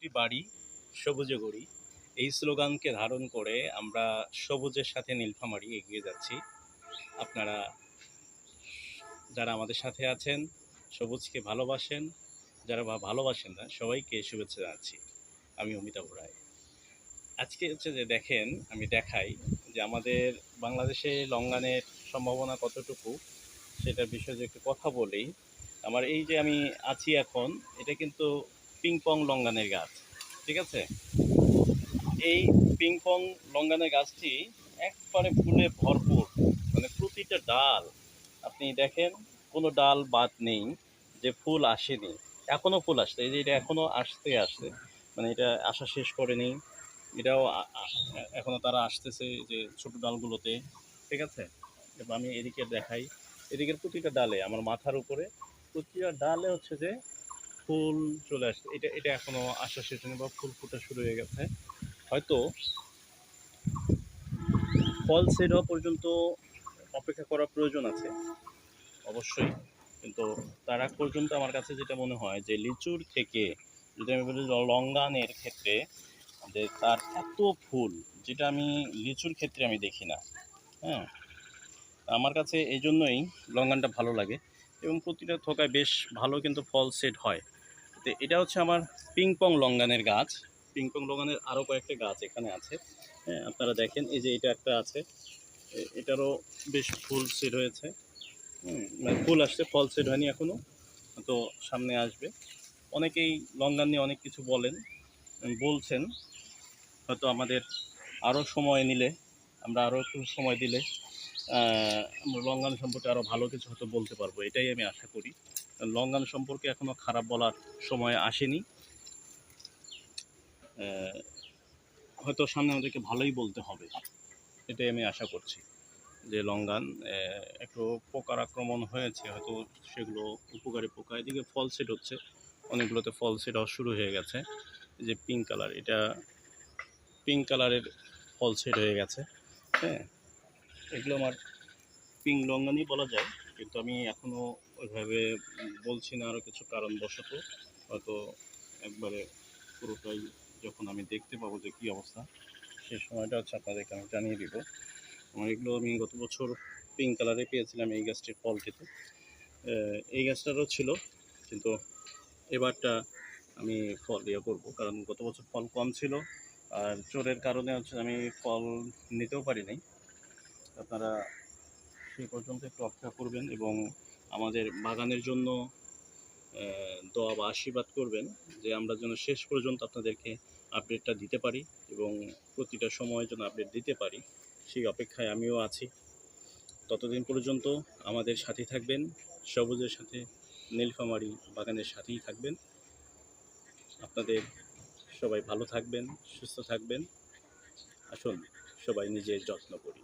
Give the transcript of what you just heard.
প্রতিটি বাড়ি সবুজে গড়ি। এই স্লোগানকে ধারণ করে আমরা সবুজের সাথে নীলফামারি এগিয়ে যাচ্ছি। আপনারা যারা আমাদের সাথে আছেন, সবুজকে ভালোবাসেন, যারা ভালোবাসেন না, সবাইকে শুভেচ্ছা জানাচ্ছি। আমি অমিতাভ রায়। আজকে হচ্ছে যে দেখেন, আমি দেখাই যে আমাদের বাংলাদেশে লঙ্ঘনের সম্ভাবনা কতটুকু, সেটার বিষয়ে একটু কথা বলি। আমার এই যে আমি আছি এখন, এটা কিন্তু পিং পং লঙ্ঘনের গাছ, ঠিক আছে? এই পিং পং লঙ্ঘনের গাছটি একবারে ফুলে ভরপুর মানে প্রতিটা ডাল, আপনি দেখেন, কোনো ডাল বাদ নেই যে ফুল আসেনি, এখনও ফুল আসছে, এই যে এটা এখনও আসতে আসছে মানে এটা আসা শেষ করেনি, এটাও আ- আ- এখনও তারা আসতেছে যে ছোট ডালগুলোতে, ঠিক আছে? আমি এদিকে দেখাই, এদিকের প্রতিটা ডালে, আমার মাথার উপরে, প্রতিটা ডালে হচ্ছে যে ফুল চলে আসছে। এটা এটা এখনও আসা শেষ বা ফুল ফোটা শুরু হয়ে গেছে। হয়তো ফল সেট হওয়া পর্যন্ত অপেক্ষা করা প্রয়োজন আছে। অবশ্যই। কিন্তু তার পর্যন্ত আমার কাছে যেটা মনে হয় যে, লিচুর থেকে যদি আমি বলি লঙ্গানের ক্ষেত্রে যে, তার এত ফুল যেটা আমি লিচুর ক্ষেত্রে আমি দেখি না। হ্যাঁ? আমার কাছে এই জন্যই লঙ্গানটা ভালো লাগে এবং প্রতিটা থোকায় বেশ ভালো কিন্তু ফল সেট হয়। তো এটা হচ্ছে আমার পিং পং লঙ্গানের গাছ। পিং পং লঙ্গানের আরও কয়েকটা গাছ এখানে আছে। হ্যাঁ আপনারা দেখেন, এই যে এটা একটা আছে। এটারও বেশ ফুল সেট হয়েছে। মানে ফুল আসছে, ফল সেট হয়নি এখনও তো সামনে আসবে। অনেকেই লঙ্গান নিয়ে অনেক কিছু বলেন, বলছেন। হয়তো আমাদের আরও সময় নিলে, আমরা আরও একটু সময় দিলে আমরা লঙ্ঘন সম্পর্কে আরও ভালো কিছু হয়তো বলতে পারব। এটাই আমি আশা করি। লঙ্ঘন সম্পর্কে এখনও খারাপ বলার সময় আসেনি। হয়তো সামনে আমাদেরকে ভালোই বলতে হবে। এটাই আমি আশা করছি যে লঙ্গান একটু পোকার আক্রমণ হয়েছে, হয়তো সেগুলো উপকারী পোকা, এদিকে ফল সেট হচ্ছে, অনেকগুলোতে ফল সেট হওয়া শুরু হয়ে গেছে। যে পিঙ্ক কালার এটা পিঙ্ক কালারের ফল সেট হয়ে গেছে হ্যাঁ। এগুলো আমার পিঙ্ক লঙ্গানই বলা যায়, কিন্তু আমি এখনও ওইভাবে বলছি না আরও কিছু কারণবশত। হয়তো একবারে পুরোটাই যখন আমি দেখতে পাবো যে কী অবস্থা সেই সময়টা হচ্ছে আপনাদেরকে আমি জানিয়ে দিব। আমার এগুলো আমি গত বছর পিঙ্ক কালারে পেয়েছিলাম এই গাছটির ফল খেতে এই গাছটারও ছিল, কিন্তু এবারটা আমি ফল ইয়ে করব, কারণ গত বছর ফল কম ছিল, আর চোরের কারণে হচ্ছে আমি ফল নিতেও পারি নাই আপনারা সেই পর্যন্ত একটু অপেক্ষা করবেন এবং আমাদের বাগানের জন্য দোয়া বা আশীর্বাদ করবেন যে আমরা যেন শেষ পর্যন্ত আপনাদেরকে আপডেটটা দিতে পারি এবং প্রতিটা সময় যেন আপডেট দিতে পারি। সেই অপেক্ষায় আমিও আছি। ততদিন পর্যন্ত আমাদের সাথে থাকবেন, সবুজের সাথে, নীলফামারি বাগানের সাথেই থাকবেন। আপনাদের সবাই ভালো থাকবেন, সুস্থ থাকবেন। আসুন, সবাই নিজের যত্ন করি।